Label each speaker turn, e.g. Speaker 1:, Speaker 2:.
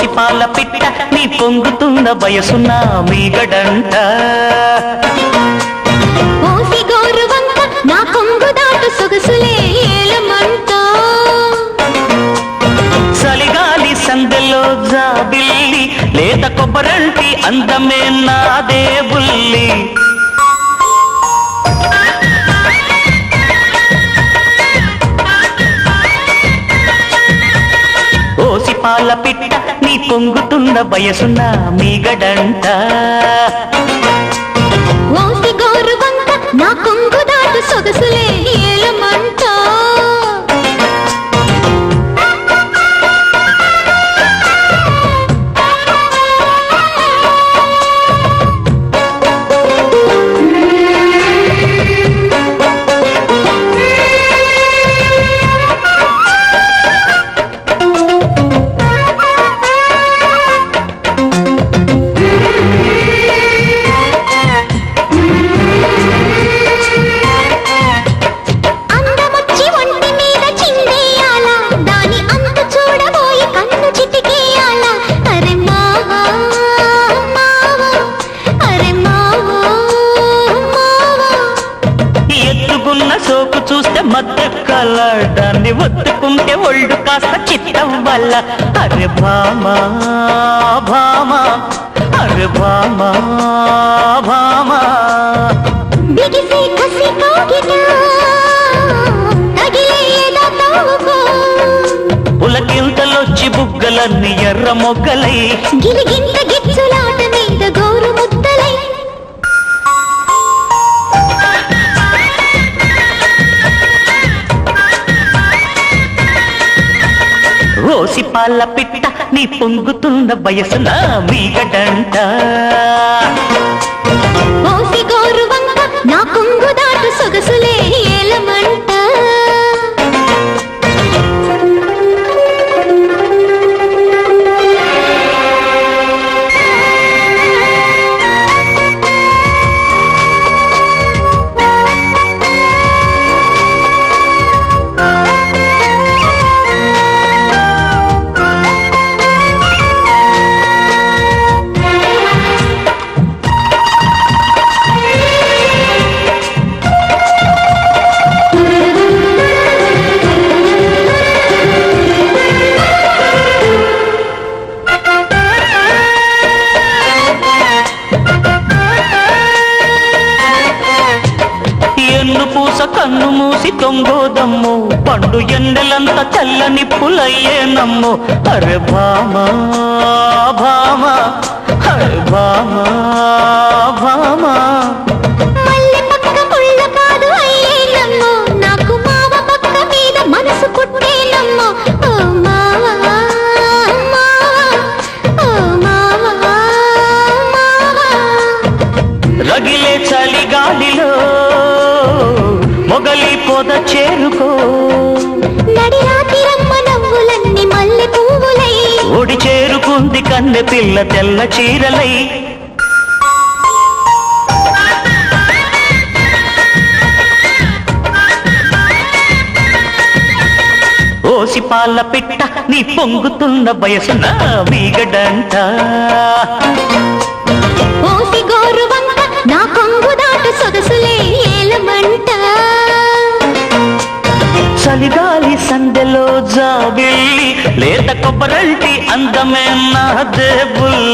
Speaker 1: OC పాల పిట్ట నీ పొంగుతున్న వయసున్న మీగడంట.
Speaker 2: ఓసి గోరువంక నా కొంగు దాటు సొగసులే ఏలమంట.
Speaker 1: చలిగాలి సందెలో జాబిల్లి లేత కొబ్బరంటి అందమే నాదే బుల్లి. పాల పిట్ట నీ పొంగుతున్న వయసున్న మీగడంట. సోకు చూస్తే మద్దెక్కల కలడాన్ని ఒత్తుకుంటే ఒళ్ళు కాస్త చిత్తం వల్ల. అరే భామా భామా అరే భామా భామా.
Speaker 2: బిగిసే కసి కాగిట
Speaker 1: పులకింతలొచ్చి బుగ్గలన్నీ ఎర్ర మొగ్గలై
Speaker 2: గిరిగింత గిచ్చులాట మీద గోరు ముద్దలై.
Speaker 1: రోసి పాల పిట్ట నీ పొంగుతున్న వయసున మీగడంట
Speaker 2: ఓసి
Speaker 1: ఎన్ను పూస కన్ను మూసి తొంగోదమ్ము పండు ఎండలంత చల్లని పులయ్యే నమ్ము. అరే భామా భామా అరే భామా భామా.
Speaker 2: పక్క ముళ్ళ
Speaker 1: చేరుకుంది కన్నె పిల్ల తెల్ల చీరలై. ఓసి పాల పిట్ట నీ పొంగుతున్న వయసున మీగడంట
Speaker 2: ఓసి గోరు వంక నా కొంగు దాటు సొగసులే ఏలమంట.
Speaker 1: సందెలో జాబిల్లి లేత కొబ్బరంటి అందమే నా బుల్లి